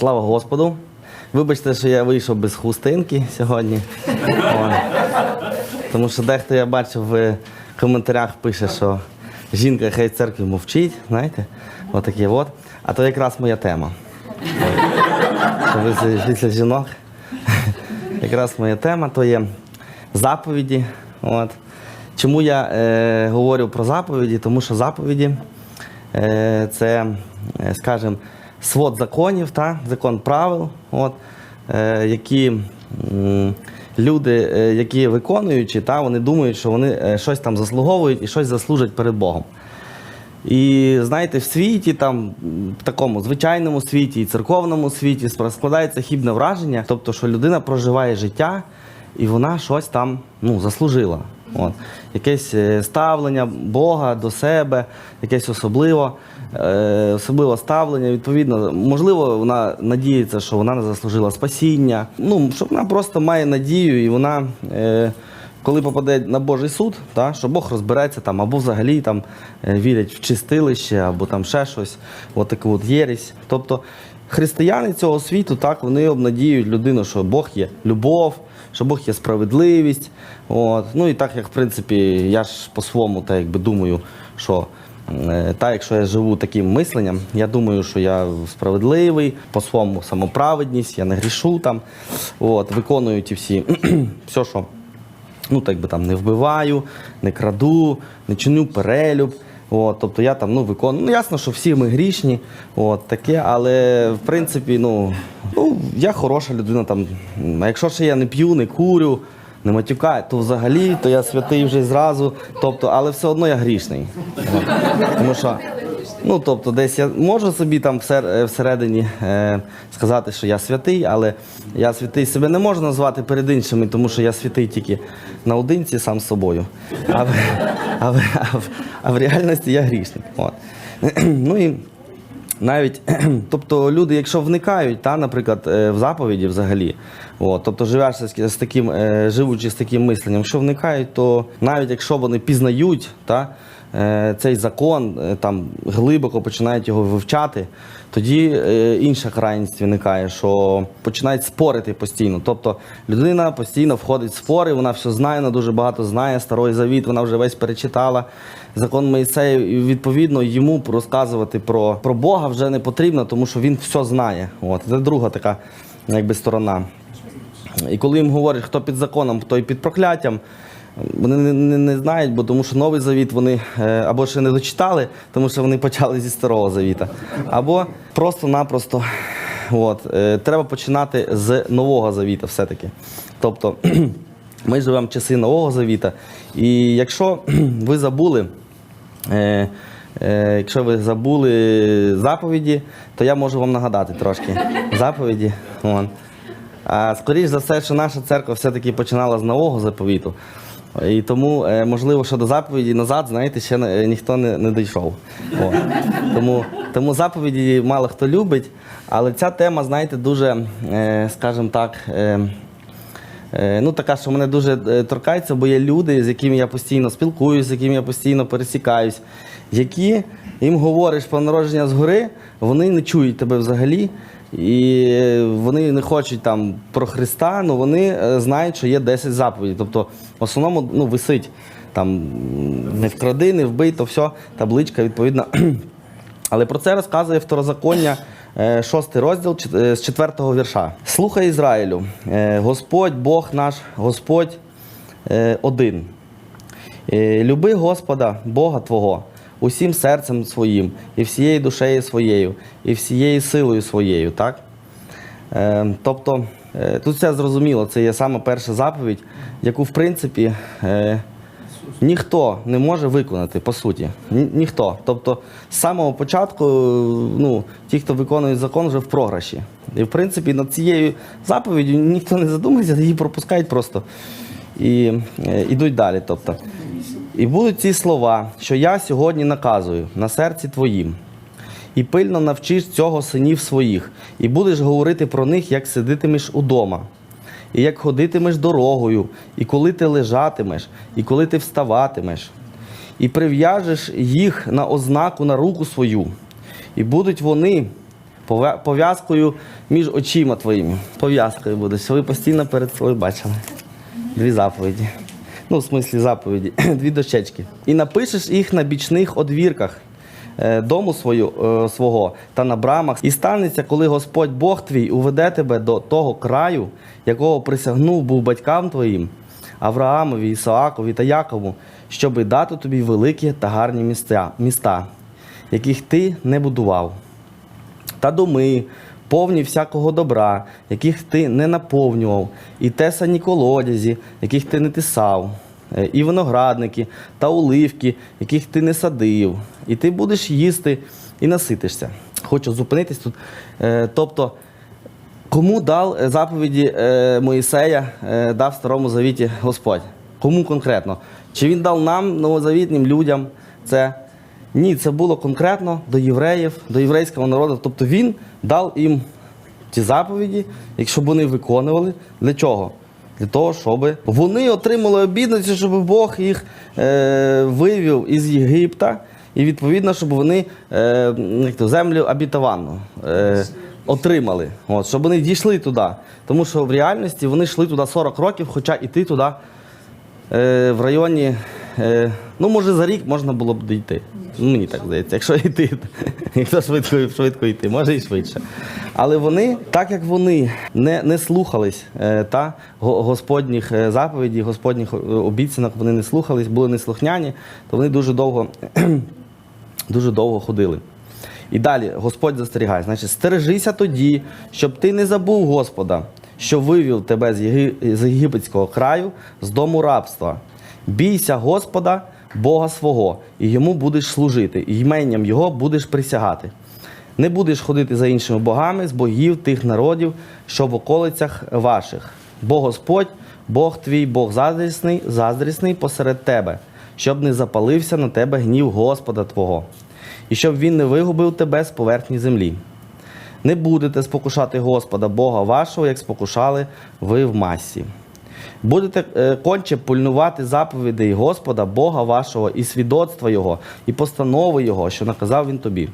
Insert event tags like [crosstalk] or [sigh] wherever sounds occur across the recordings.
Слава Господу. Вибачте, що я вийшов без хустинки сьогодні. Тому що дехто я бачив в коментарях пише, що жінка хай церкві мовчить, знаєте, отаке от. А то якраз моя тема. Після жінок. Якраз моя тема то є заповіді. От. Чому я е, говорю про заповіді? Тому що заповіді е, це, е, скажімо, свод законів, та, закон правил, от, е, які м, люди, е, які виконуючи, та, вони думають, що вони е, щось там заслуговують і щось заслужать перед Богом. І знаєте, в світі, там, в такому звичайному світі і церковному світі складається хібне враження, тобто, що людина проживає життя і вона щось там ну, заслужила. От. Якесь е, ставлення Бога до себе, якесь особливо, особливе ставлення. Відповідно, можливо, вона надіється, що вона не заслужила спасіння. Ну, що вона просто має надію і вона. Е, коли попаде на Божий суд, та, що Бог розбереться там, або взагалі там е, вірять в чистилище, або там ще щось, от таку от єресь. Тобто християни цього світу так вони обнадіюють людину, що Бог є любов, що Бог є справедливість. От. Ну і так як в принципі я ж по-своєму так якби думаю, що. Е, Так, якщо я живу таким мисленням, я думаю, що я справедливий, по своєму самоправедність, я не грішу там, от, виконую ті всі, [clears throat] все, що ну так би там не вбиваю, не краду, не чиню перелюб. От, тобто я там ну, виконую. Ну, ясно, що всі ми грішні, от, таке, але в принципі, ну, ну, я хороша людина. Там, якщо ще я не п'ю, не курю, не матюкаю, то взагалі то я святий вже зразу. Тобто, але все одно я грішний. Тому що Ну, тобто, десь я можу собі там е, всередині е, сказати, що я святий, але я святий себе не можу назвати перед іншими, тому що я святий тільки наодинці сам з собою. А в, а в, а в, а в реальності я грішник. От. [clears throat] Ну і навіть, [clears throat] тобто люди, якщо вникають, та, наприклад, е, в заповіді взагалі, от, тобто живеш з, таким, е, живучи з таким мисленням, що вникають, то навіть якщо вони пізнають та, е, цей закон, е, там глибоко починають його вивчати, тоді інша крайність виникає, що починають спорити постійно. Тобто людина постійно входить в спори, вона все знає, вона дуже багато знає, старий завіт, вона вже весь перечитала. Закон Моїсея, і відповідно йому розказувати про, про Бога вже не потрібно, тому що він все знає. От. Це друга така якби, сторона. І коли їм говорять, хто під законом, той під прокляттям, вони не, не, не знають, бо тому що новий завіт вони е, або ще не дочитали, тому що вони почали зі старого завіта, або просто-напросто от, е, треба починати з нового завіта все-таки. Тобто [clears throat] ми живемо в часи нового завіта, і якщо [clears throat] ви забули. Е, якщо ви забули заповіді, то я можу вам нагадати трошки заповіді. Вон. Скоріш за все, що наша церква все-таки починала з нового заповіту. І тому, е, можливо, що до заповіді назад, знаєте, ще ніхто не, не дійшов. Тому, тому заповіді мало хто любить, але ця тема, знаєте, дуже, е, скажімо так, е, Е, Ну, така, що мене дуже е, торкається, бо є люди, з якими я постійно спілкуюся, з якими я постійно пересікаюсь, які їм говориш про народження згори, вони не чують тебе взагалі. І е, вони не хочуть там про Христа, але вони е, знають, що є 10 заповідей. Тобто, в основному ну, висить там не вкради, не вбий, то все, табличка відповідно. [clears throat] Але про це розказує второзаконня, е, шостий розділ з четвертого вірша. Слухай Ізраїлю, Господь Бог наш, Господь один. Люби Господа, Бога Твого, усім серцем своїм, і всією душею своєю, і всією силою своєю. Так? Е, Тобто, е, тут все зрозуміло, це є саме перша заповідь, яку, в принципі, е, ніхто не може виконати, по суті. Ні- Ніхто. Тобто, з самого початку, ну, ті, хто виконує закон, вже в програші. І, в принципі, над цією заповіддю ніхто не задумується, її пропускають просто і ідуть далі. Тобто. І будуть ці слова, що я сьогодні наказую на серці твоїм. І пильно навчиш цього синів своїх, і будеш говорити про них, як сидитимеш удома, і як ходитимеш дорогою, і коли ти лежатимеш, і коли ти вставатимеш, і прив'яжеш їх на ознаку на руку свою, і будуть вони пов'язкою між очима твоїми. Пов'язкою буде, що ви постійно перед собою бачили. Дві заповіді. Ну, в смислі заповіді, [clears throat] дві дощечки. І напишеш їх на бічних одвірках е, дому свою, е, свого та на брамах. І станеться, коли Господь Бог твій уведе тебе до того краю, якого присягнув був батькам твоїм, Авраамові, Ісаакові та Якову, щоби дати тобі великі та гарні місця, міста, яких ти не будував та доми, повні всякого добра, яких ти не наповнював, і тесані колодязі, яких ти не тисав, е, і виноградники, та оливки, яких ти не садив, і ти будеш їсти і наситишся. Хочу зупинитись тут. Е, Тобто, Кому дав е, заповіді Моїсея, дав Старому Завіті Господь? Кому конкретно? Чи він дав нам, новозавітнім людям це? Ні, це було конкретно до євреїв, до єврейського народу. Тобто він дав їм ці заповіді, якщо б вони виконували. Для чого? Для того, щоб вони отримали обідниці, щоб Бог їх е, вивів із Єгипта, і відповідно, щоб вони е, як то, землю обітовану е, отримали. От, щоб вони дійшли туди. Тому що в реальності вони йшли туди 40 років, хоча йти туди е, в районі, ну може за рік можна було б дійти. Ну, Мені так здається, якщо йти, якщо швидко, швидко йти, може і швидше. Але вони, так як вони не, не слухались е, та Господніх е, заповідей, Господніх е, обіцянок, вони не слухались, були неслухняні, то вони дуже довго, [clears throat] дуже довго ходили. І далі Господь застерігає, значить, стережися тоді, щоб ти не забув Господа, що вивів тебе з єгипетського краю, з дому рабства. Бійся Господа, Бога свого, і йому будеш служити, і іменням Його будеш присягати. Не будеш ходити за іншими богами з богів тих народів, що в околицях ваших. Бо Господь, Бог твій, Бог заздрісний, заздрісний посеред тебе, щоб не запалився на тебе гнів Господа Твого, і щоб він не вигубив тебе з поверхні землі. Не будете спокушати Господа Бога вашого, як спокушали ви в масі. Будете е, конче пильнувати заповідей Господа, Бога вашого, і свідоцтва Його, і постанови Його, що наказав Він тобі.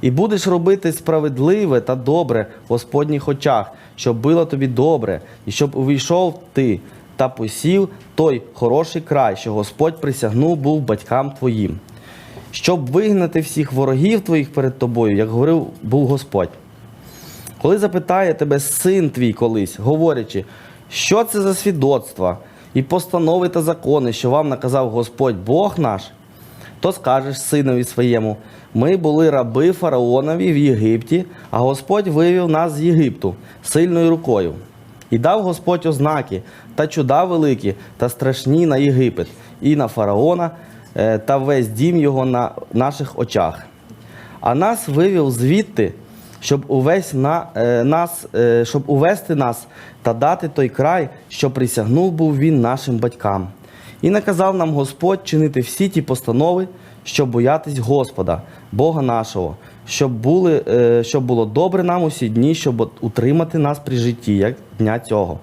І будеш робити справедливе та добре в Господніх очах, щоб було тобі добре, і щоб увійшов ти та посів той хороший край, що Господь присягнув був батькам твоїм, щоб вигнати всіх ворогів твоїх перед тобою, як говорив був Господь. Коли запитає тебе син твій колись, говорячи, що це за свідоцтва і постанови та закони, що вам наказав Господь Бог наш, то скажеш синові своєму: ми були раби фараонові в Єгипті, а Господь вивів нас з Єгипту сильною рукою. І дав Господь ознаки та чуда великі та страшні на Єгипет, і на фараона е, та весь дім його на наших очах. А нас вивів звідти, щоб увесь на, е, нас, е, щоб увести нас та дати той край, що присягнув був він нашим батькам. І наказав нам Господь чинити всі ті постанови, щоб боятись Господа, Бога нашого, щоб, були, е, щоб було добре нам усі дні, щоб утримати нас при житті, як дня цього.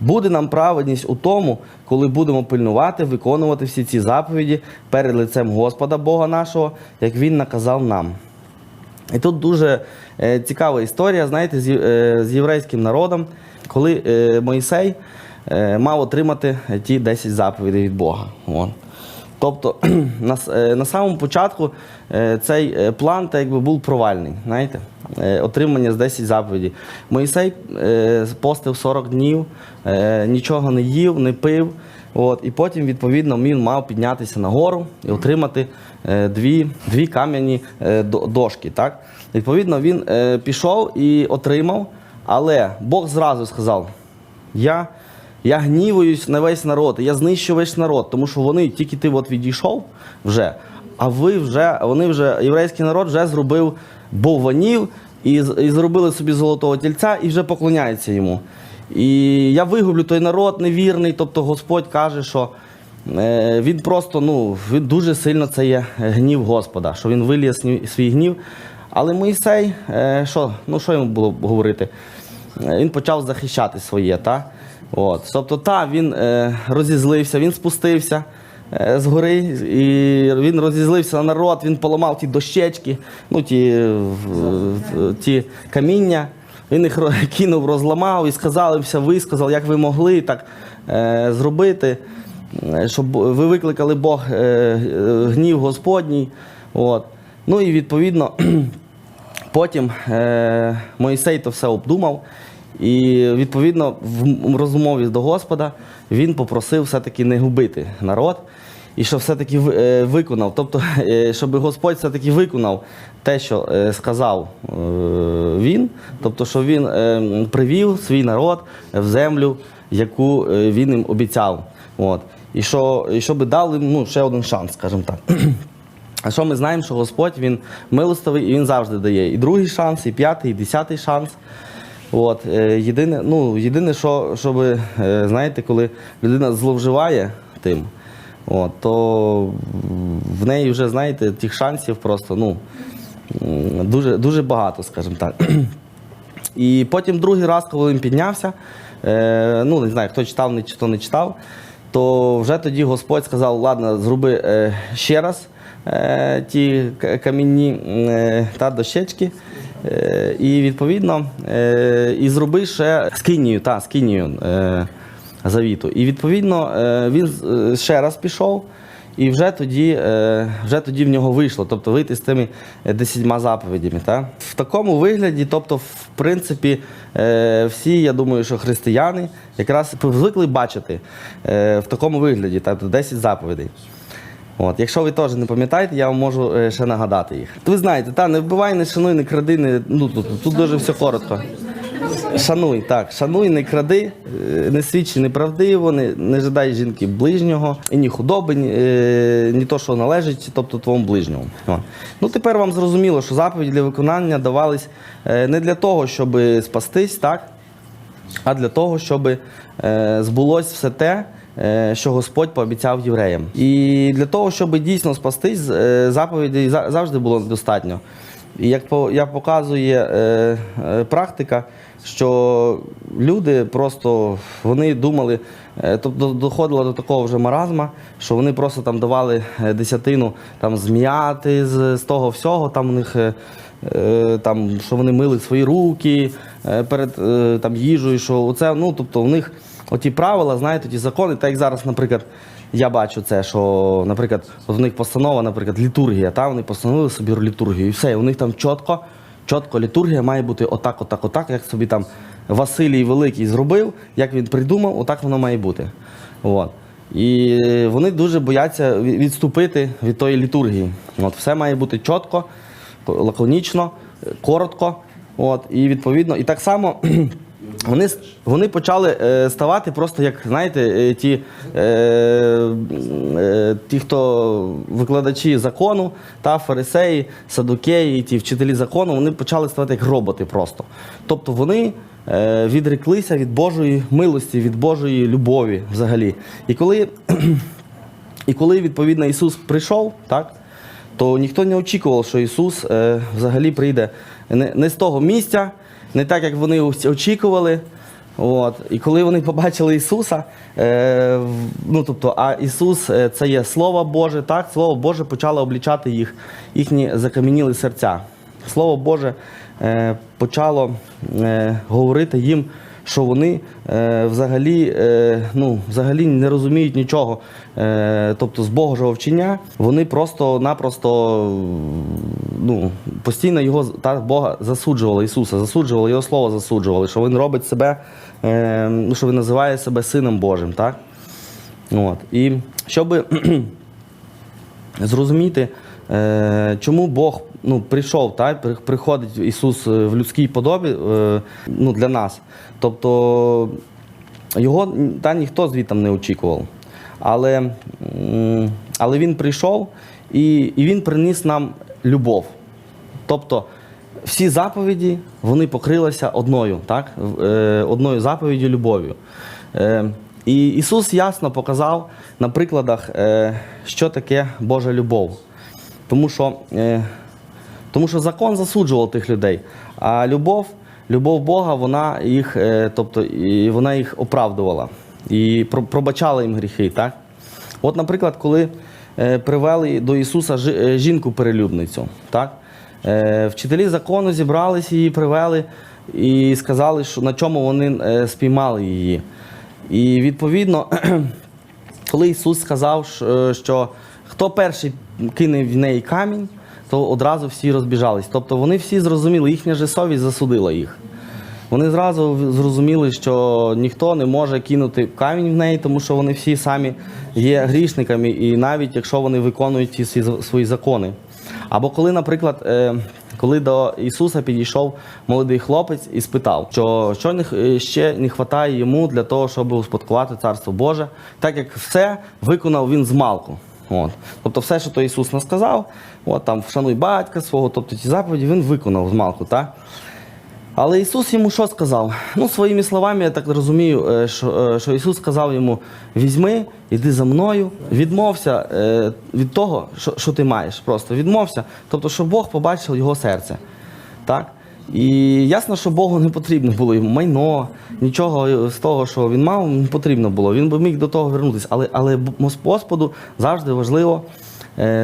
Буде нам праведність у тому, коли будемо пильнувати, виконувати всі ці заповіді перед лицем Господа Бога нашого, як Він наказав нам. І тут дуже е, цікава історія, знаєте, з, е, єврейським народом, коли е, Моїсей мав отримати ті 10 заповідей від Бога. Вон. Тобто [clears throat] на, самому початку цей план так якби був провальний, знаєте, отримання з 10 заповідей. Моїсей постив 40 днів, нічого не їв, не пив. От, і потім, відповідно, він мав піднятися на гору і отримати е, дві, дві кам'яні е, дошки. Так? Відповідно, він е, пішов і отримав, але Бог зразу сказав: я, я гнівуюсь на весь народ, я знищу весь народ, тому що вони тільки ти от відійшов вже, а ви вже, вони вже, єврейський народ вже зробив бовванів і, і зробили собі золотого тільця і вже поклоняються йому. І я вигублю той народ невірний, тобто Господь каже, що е, він просто ну, він дуже сильно це є гнів Господа, що він виліє свій гнів. Але Моїсей, е, що, ну, що йому було говорити? Е, Він почав захищати своє. Та? От. Тобто, та, він розізлився, він спустився, е, згори, і він розізлився на народ, він поламав ті дощечки, ну ті, ті каміння. Він їх кинув, розламав і сказав, все висказав, як ви могли так е, зробити, е, щоб ви викликали Бог е, гнів Господній. От. Ну і відповідно. [clears throat] Потім е, Моїсей то все обдумав, і відповідно в розмові до Господа він попросив все-таки не губити народ, і щоб все-таки е, виконав. Тобто, [laughs] е, щоб Господь все-таки виконав те, що е, сказав він, тобто, що він привів свій народ в землю, яку він їм обіцяв. От. І що, і щоб дали ну, ще один шанс, скажімо так. [clears throat] А що ми знаємо, що Господь він милостивий і він завжди дає і другий шанс, і п'ятий, і десятий шанс. От, єдине, ну, єдине, що щоб, знаєте, коли людина зловживає тим, от, то в неї вже, знаєте, тих шансів просто ну, дуже, дуже багато, скажімо так. [clears throat] І потім другий раз, коли він піднявся, е, ну не знаю, хто читав, не, хто не читав, то вже тоді Господь сказав, ладно, зроби е, ще раз е, ті камінні е, та дощечки. Е, і відповідно е, і зроби ще скинію, та, скинію е, завіту. І відповідно е, він е, ще раз пішов. І вже тоді, е, вже тоді в нього вийшло, тобто вийти з тими десятьма заповідями. Так? В такому вигляді, тобто, в принципі, всі, я думаю, що християни якраз звикли бачити в такому вигляді, тобто 10 заповідей. От, якщо ви теж не пам'ятаєте, я вам можу ще нагадати їх. Ви знаєте, та не вбивай, не шануй, не кради, не, ну, тут, тут дуже все коротко. Шануй, так, шануй, не кради, е, не свідчи неправдиво, не, не жадай жінки ближнього, і ні худоби, ні, е, ні то, що належить, тобто твоєму ближньому. Ну тепер вам зрозуміло, що заповіді для виконання давались е, не для того, щоб спастись, так? а для того, щоб збулось все те, що Господь пообіцяв євреям. І для того, щоб дійсно спастись, заповідей за- завжди було недостатньо. Як, по, як показує е, е, практика, що люди просто вони думали, е, тобто доходило до такого вже маразма, що вони просто там давали е, десятину там зміяти з, з того всього, там у них. е, е, там, що вони мили свої руки е, перед там, їжею, що оце, ну, тобто у них оті правила, знаєте, ті закони, так як зараз, наприклад, я бачу це, що, наприклад, от у них постанова, наприклад, літургія, та, вони постановили собі літургію, і все, у них там чітко, чітко літургія має бути отак, отак, отак, як собі там Василій Великий зробив, як він придумав, отак воно має бути. От. І вони дуже бояться відступити від тої літургії. От, все має бути чітко, лаконічно, коротко. От, і відповідно, і так само [clears throat] вони, вони почали е, ставати просто як, знаєте, е, ті, е, е, ті, хто викладачі закону, та фарисеї, садукеї, ті вчителі закону, вони почали ставати як роботи просто. Тобто вони е, відреклися від Божої милості, від Божої любові взагалі. І коли [clears throat] і коли відповідно Ісус прийшов, так, то ніхто не очікував, що Ісус е, взагалі прийде не, не з того місця, не так, як вони очікували. От. І коли вони побачили Ісуса, е, ну, тобто, а Ісус е, це є Слово Боже, так, Слово Боже почало облічати їх, їхні закам'яніли серця. Слово Боже е, почало е, говорити їм, що вони е, взагалі, е, ну, взагалі не розуміють нічого. Е, тобто з Божого вчення вони просто-напросто ну, постійно його та Бога засуджували, Ісуса, засуджували, Його Слово засуджували, що Він робить себе, е, ну, що Він називає себе Сином Божим. Так? От. І щоб [clears throat] зрозуміти, е, чому Бог ну, прийшов, та, приходить Ісус е, в людській подобі е, ну, для нас. Тобто його та, ніхто звідти не очікував. Але, але Він прийшов і, і Він приніс нам любов. Тобто всі заповіді вони покрилися одною, так? Е, одною заповіддю любов'ю. І Ісус ясно показав на прикладах, що таке Божа любов. Тому що, тому що закон засуджував тих людей, а любов, любов Бога, вона їх, е, тобто, вона їх оправдувала і пробачала їм гріхи. Так? От, наприклад, коли е, привели до Ісуса е, жінку-перелюбницю, так? Вчителі закону зібрались її, привели і сказали, що на чому вони спіймали її. І відповідно, [clears throat] коли Ісус сказав, що хто перший кине в неї камінь, то одразу всі розбіжались. Тобто вони всі зрозуміли, їхня же совість засудила їх. Вони зразу зрозуміли, що ніхто не може кинути камінь в неї, тому що вони всі самі є грішниками, і навіть якщо вони виконують ті свої- закони. Або коли, наприклад, е, коли до Ісуса підійшов молодий хлопець і спитав, що, що е, ще не вистачає йому для того, щоб успадкувати Царство Боже, так як все виконав він з малку. От. Тобто все, що то Ісус не сказав, от, там, вшануй батька свого, тобто ті заповіді він виконав з малку. Так? Але Ісус йому що сказав? Ну, своїми словами, я так розумію, е, що, е, що Ісус сказав йому: візьми, іди за мною, відмовся е, від того, що, що ти маєш. Просто відмовся. Тобто, щоб Бог побачив його серце. Так? І ясно, що Богу не потрібно було йому майно, нічого з того, що він мав, не потрібно було. Він би міг до того вернутися. Але, але Господу завжди важливо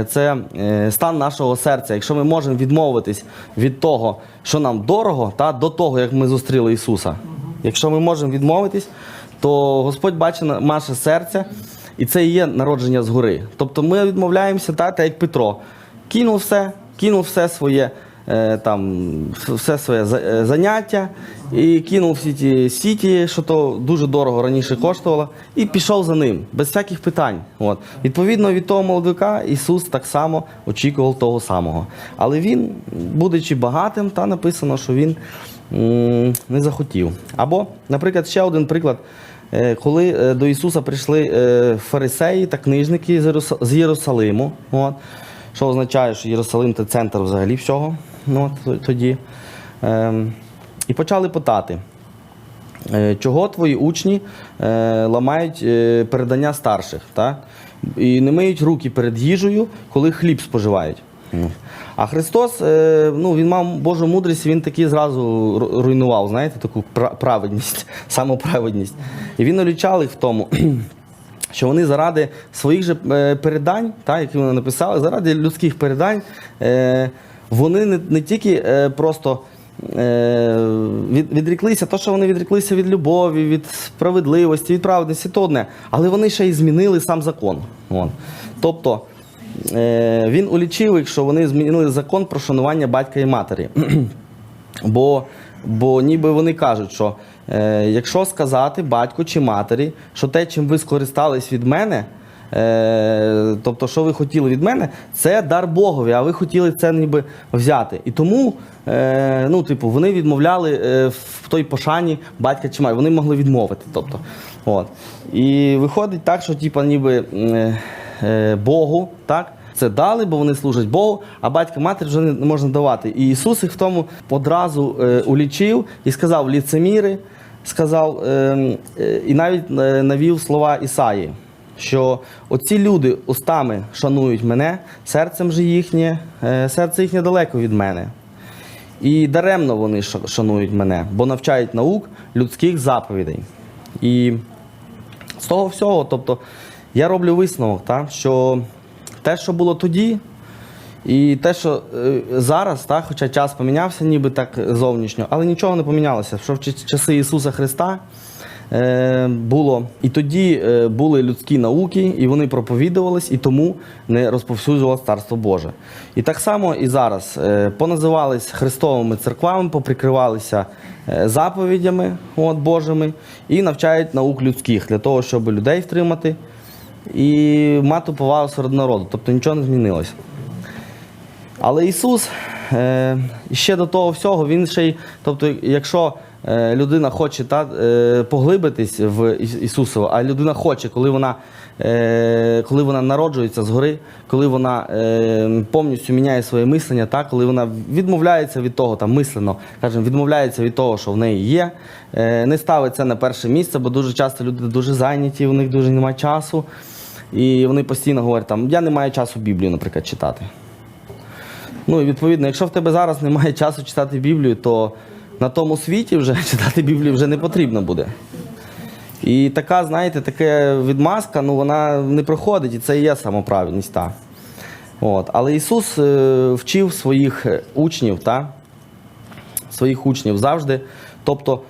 це е, стан нашого серця. Якщо ми можемо відмовитись від того, що нам дорого, та до того, як ми зустріли Ісуса. Якщо ми можемо відмовитись, то Господь бачить наше серце, і це і є народження згори. Тобто ми відмовляємося, та, та як Петро. Кинув все, кинув все своє. Е, Там все своє е, заняття і кинув всі ті сіті, що то дуже дорого раніше коштувало, і пішов за ним без всяких питань. От. Відповідно від того молодика Ісус так само очікував того самого. Але він, будучи багатим, та написано, що він не захотів. Або, наприклад, ще один приклад. Е, Коли до Ісуса прийшли фарисеї та книжники з Єрусалиму, от, що означає, що Єрусалим це центр взагалі всього ну, тоді. Ем, і почали питати, е, чого твої учні е, ламають е, передання старших, та? і не миють руки перед їжею, коли хліб споживають. А Христос, ну, він мав Божу мудрість, він таки зразу руйнував, знаєте, таку праведність, [laughs] самоправедність. І він олічав їх в тому, [clears throat] що вони заради своїх же передань, та, які вони написали, заради людських передань, вони не, не тільки е, просто е, від, відріклися, то, що вони відріклися від любові, від справедливості, від праведності, то одне, але вони ще й змінили сам закон. От. Тобто е, він улічив їх, що вони змінили закон про шанування батька і матері. [clears throat] Бо, бо ніби вони кажуть, що е, якщо сказати батьку чи матері, що те, чим ви скористались від мене, е, тобто, що ви хотіли від мене, це дар Богові, а ви хотіли це ніби взяти. І тому е, ну, типу, вони відмовляли е, в той пошані батька чи матері. Вони могли відмовити. Тобто, от. І виходить так, що типу, ніби е, е, Богу, так? Це дали, бо вони служать Богу, а батька матері вже не можна давати. І Ісус їх в тому одразу е, улічив і сказав ліцеміри, сказав е, е, і навіть е, навів слова Ісаї, що оці люди устами шанують мене, серцем же їхнє, е, серце їхнє далеко від мене. І даремно вони шанують мене, бо навчають наук людських заповідей. І з того всього, тобто, я роблю висновок, так, що те, що було тоді, і те, що е, зараз, так, хоча час помінявся, ніби так зовнішньо, але нічого не помінялося. Що в часи Ісуса Христа було, і тоді е, були людські науки, і вони проповідувались, і тому не розповсюджувалось Царство Боже. І так само і зараз е, поназивались Христовими церквами, поприкривалися е, заповідями от, Божими і навчають наук людських для того, щоб людей втримати і мати повагу серед народу. Тобто нічого не змінилося. Але Ісус е, ще до того всього, Він ще й, тобто, якщо е, людина хоче та, е, поглибитись в Іс- Ісусово, а людина хоче, коли вона, е, коли вона народжується згори, коли вона е, повністю міняє своє мислення, та, коли вона відмовляється від того, там, мислено, скажімо, відмовляється від того, що в неї є, е, не ставить це на перше місце, бо дуже часто люди дуже зайняті, у них дуже немає часу. І вони постійно говорять, там, я не маю часу Біблію, наприклад, читати. Ну і відповідно, якщо в тебе зараз немає [laughs] часу читати Біблію, то на тому світі вже [laughs] читати Біблію вже не потрібно буде. І така, знаєте, така відмазка, ну вона не проходить, і це і є самоправильність. Та. От. Але Ісус е, вчив своїх е, учнів, та? своїх учнів завжди. Тобто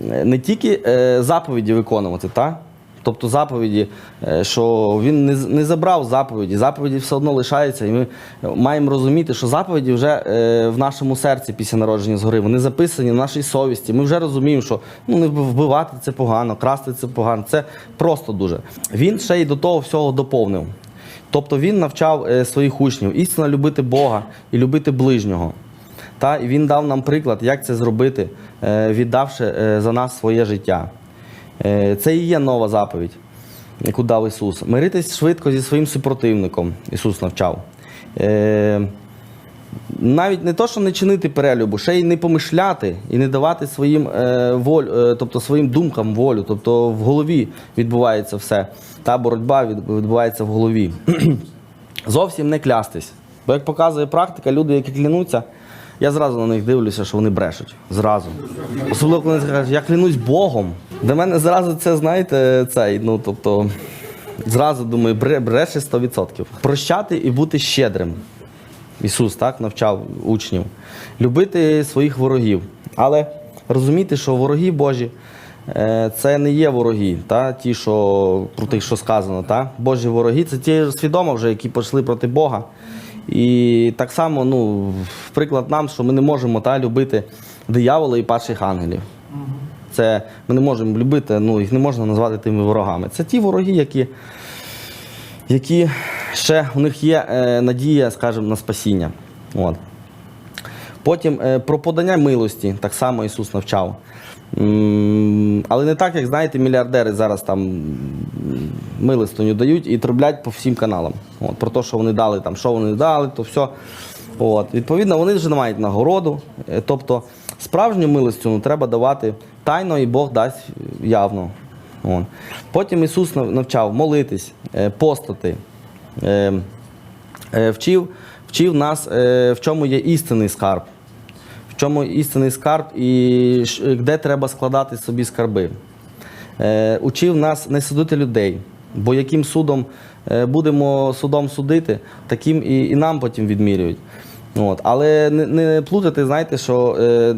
не тільки е, заповіді виконувати, та? Тобто заповіді, е, що він не, не забрав заповіді, заповіді все одно лишаються, і ми маємо розуміти, що заповіді вже е, в нашому серці після народження згори, вони записані в нашій совісті. Ми вже розуміємо, що ну, не вбивати це погано, красти це погано. Це просто дуже. Він ще й до того всього доповнив. Тобто він навчав е, своїх учнів істинно любити Бога і любити ближнього. Та, і він дав нам приклад, як це зробити, віддавши за нас своє життя. Е, Це і є нова заповідь, яку дав Ісус. Миритись швидко зі своїм супротивником, Ісус навчав. Е, Навіть не то, що не чинити перелюбу, ще й не помишляти і не давати своїм е, е, тобто своїм думкам волю. Тобто в голові відбувається все. Та боротьба відбувається в голові. [clears throat] Зовсім не клястись. Бо як показує практика, люди, які клянуться, я зразу на них дивлюся, що вони брешуть. Зразу. Особливо, коли вони кажуть, я клянусь Богом. Для мене зразу це, знаєте, цей, ну тобто, зразу думаю, бре- бреше 100%. Прощати і бути щедрим. Ісус так навчав учнів. Любити своїх ворогів. Але розуміти, що вороги Божі е, це не є вороги, та? ті, що про тих, що сказано. Та? Божі вороги це ті свідомо вже, які пішли проти Бога. І так само, ну, приклад нам, що ми не можемо та, любити диявола і падших ангелів. Це ми не можемо любити, ну, їх не можна назвати тими ворогами. Це ті вороги, які які ще у них є е, надія, скажімо, на спасіння. От. Потім е, про подання милості, так само Ісус навчав. Але не так, як знаєте, мільярдери зараз там м, милостиню дають і трублять по всім каналам. От, про те, що вони дали, там, що вони дали, то все. От. Відповідно, вони вже не мають нагороду. Е, Тобто справжню милостину треба давати тайно, і Бог дасть явно. От. Потім Ісус навчав молитись, е, постати. Е, вчив, вчив нас, в чому є істинний скарб, в чому істинний скарб і де треба складати собі скарби. Е, Учив нас не судити людей, бо яким судом е, будемо судом судити, таким і, і нам потім відмірюють. От. Але не, не плутати, знаєте, що е,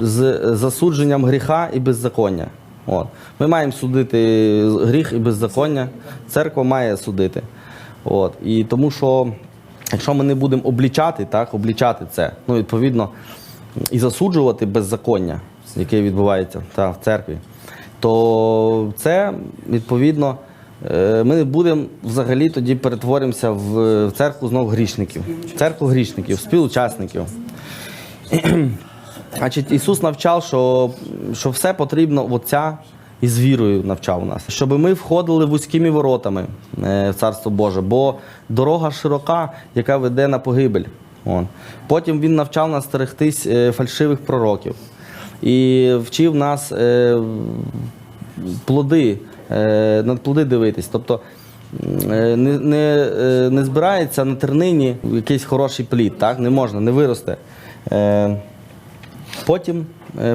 з засудженням гріха і беззаконня. От. Ми маємо судити гріх і беззаконня, церква має судити. От. І тому що, якщо ми не будемо облічати, так, облічати це, ну, відповідно, і засуджувати беззаконня, яке відбувається та, в церкві, то це, відповідно, е, ми будемо взагалі тоді перетворимося в, церкву знов грішників, церкву грішників, співучасників. [clears throat] Значить, Ісус навчав, що, що все потрібно Отця і з вірою навчав нас, щоб ми входили вузькими воротами е, в Царство Боже, бо дорога широка, яка веде на погибель. Вон. Потім Він навчав нас стерегтись е, фальшивих пророків і вчив нас е, плоди, е, на плоди дивитись. Тобто не, не, не збирається на тернині якийсь хороший плід, так? не можна, не виросте. Потім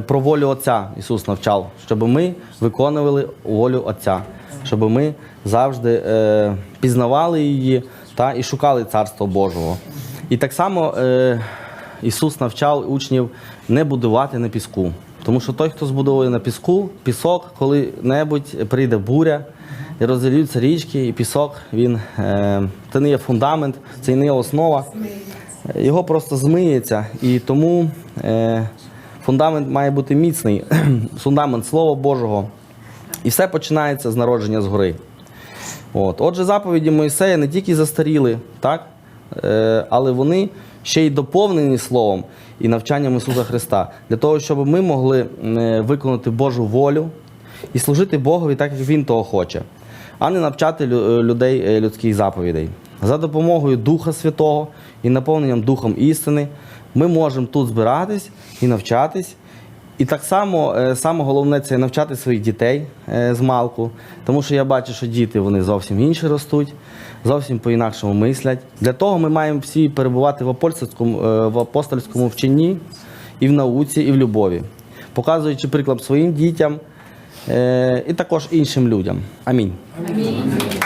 про волю Отця Ісус навчав, щоб ми виконували волю Отця, щоб ми завжди пізнавали її та, і шукали Царство Божого. І так само е, Ісус навчав учнів не будувати на піску. Тому що той, хто збудовує на піску, пісок, коли-небудь прийде буря, і розілюються річки, і пісок, він, е, це не є фундамент, це не є основа його просто змиється. І тому е, фундамент має бути міцний, [clears throat] фундамент Слова Божого. І все починається з народження згори. От. Отже, заповіді Моїсея не тільки застаріли, так? Е, але вони ще й доповнені Словом і навчанням Ісуса Христа, для того, щоб ми могли е, виконати Божу волю і служити Богові так, як Він того хоче, а не навчати е, людей людських заповідей. За допомогою Духа Святого і наповненням Духом істини ми можемо тут збиратись і навчатись. І так само, е, саме головне це навчати своїх дітей е, з малку, тому що я бачу, що діти вони зовсім інші ростуть, зовсім по-інакшому мислять. Для того ми маємо всі перебувати в апостольському, е, в апостольському вченні і в науці, і в любові, показуючи приклад своїм дітям, і також іншим людям. Амінь. Амінь.